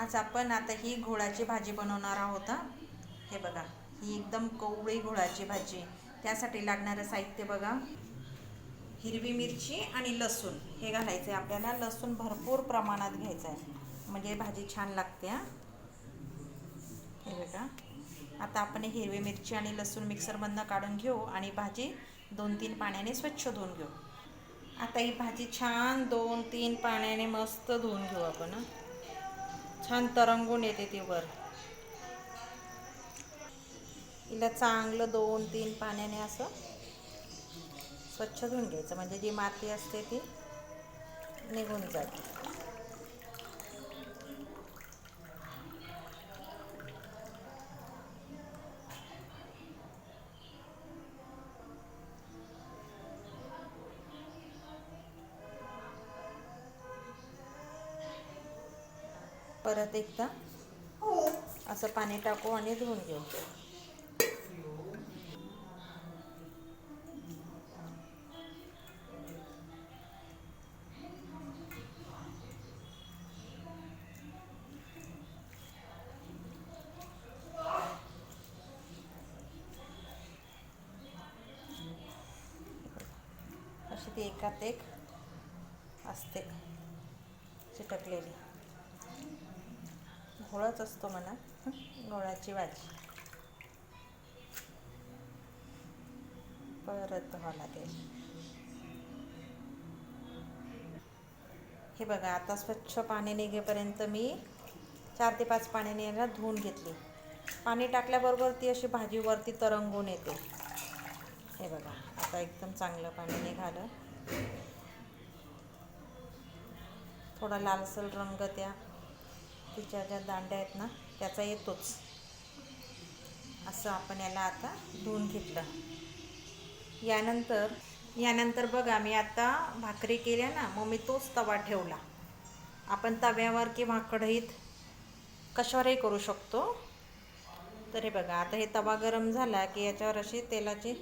आज आपण आता ही घोळाची भाजी बनवणार आहोत हे. बघा ही एकदम कवळी घोळाची भाजी. त्यासाठी लागणारं साहित्य बघा. हिरवी मिरची आणि लसूण. हे घालायचं आहे आपल्याला. लसूण भरपूर प्रमाणात घ्यायचं आहे म्हणजे भाजी छान लागते हां. हे बघा. आता आपण हे हिरवी मिरची आणि लसूण मिक्सरमधनं काढून घेऊ आणि भाजी दोन तीन पाण्याने स्वच्छ धुवून घेऊ. आता ही भाजी छान दोन तीन पाण्याने मस्त धुवून घेऊ आपण छान तरंगून येते ती वर. हिला चांगलं दोन तीन पाण्याने असं स्वच्छ धुवून घ्यायचं. म्हणजे जी माती असते ती निघून जाते. परत एकदा असं पाणी टाकू आणि धुवून घेऊ. अशी ती एकात एक असते चिटकलेली. घोळच असतो म्हणा. घोळाची भाजी. परत धुवा लागेल. हे बघा आता स्वच्छ पाणी निघेपर्यंत मी चार ते पाच पाण्याने याला धुवून घेतली. पाणी टाकल्याबरोबर ती अशी भाजी वरती तरंगून येते. हे बघा आता एकदम चांगलं पाणी निघालं. थोडा लालसर रंग त्या तिच्या ज्या दांड्या आहेत ना त्याचा येतोच. असं आपण याला आता धुवून घेतलं. यानंतर यानंतर बघा मी आता भाकरी केल्या ना मग मी तोच तवा ठेवला. आपण तव्यावर किंवा कढईत कशावरही करू शकतो. तर हे बघा आता हे तवा गरम झाला की याच्यावर अशी तेलाची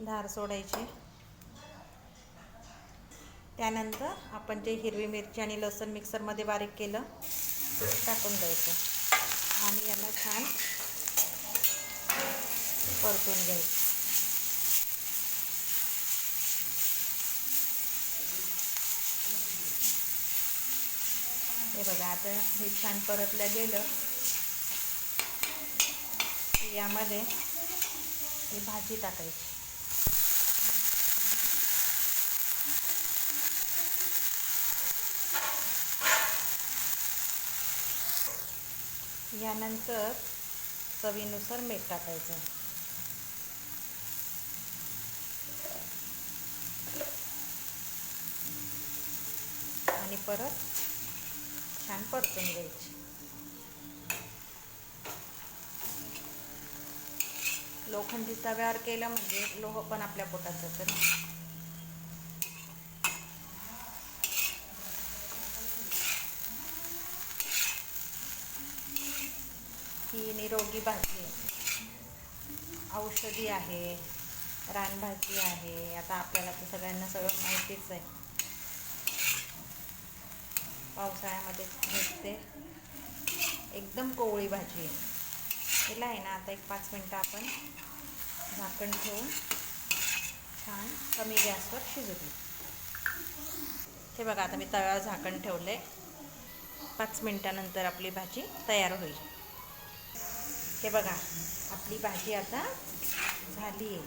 धार सोडायची. त्यानंतर आपण जे हिरवी मिरची आणि लसूण मिक्सरमध्ये बारीक केलं टाकून द्यायचं. आणि याला छान परतून घ्यायचं. हे बघा आता हे छान परतलं गेलं. की यामध्ये ही भाजी टाकायची. यानंतर चवीनुसार मीठ टाकायचं आणि परत छान परतून घ्यायची. लोखंडी तव्यावर केलं म्हणजे लोह पण आपल्या पोटात जातं ना. ही निरोगी भाजी. आहे औषधी आहे रानभाजी आहे आता आपल्याला तर सगळ्यांना सगळं माहितीच आहे. पावसाळ्यामध्ये भेटते. एकदम कोवळी भाजी आहे. तिला आहे ना आता एक पाच मिनटं आपण झाकण ठेवून छान कमी गॅसवर शिजू दे हे बघा आता मी तव्यावर झाकण ठेवलं आहे पाच मिनटानंतर आपली भाजी तयार होईल. हे बघा आपली भाजी आता झाली आहे.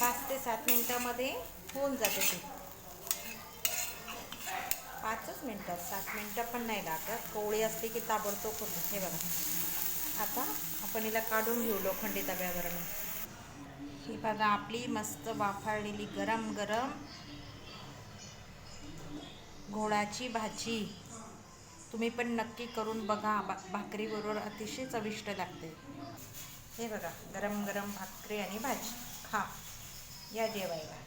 पाच ते सात मिनटामध्ये होऊन जाते ती. पाचच मिनटात सात मिनटं पण नाही लागत. कोवळी असते की ताबडतोब होते. हे बघा. आता आपण हिला काढून घेऊ लोखंडी तव्यावरून ही बघा आपली मस्त वाफाळलेली गरम गरम घोडाची भाजी. तुम्ही पण नक्की करून बघा. बा भाकरीबरोबर अतिशय चविष्ट लागते. हे बघा गरम गरम भाकरी आणि भाजी. खा. या जेवायला.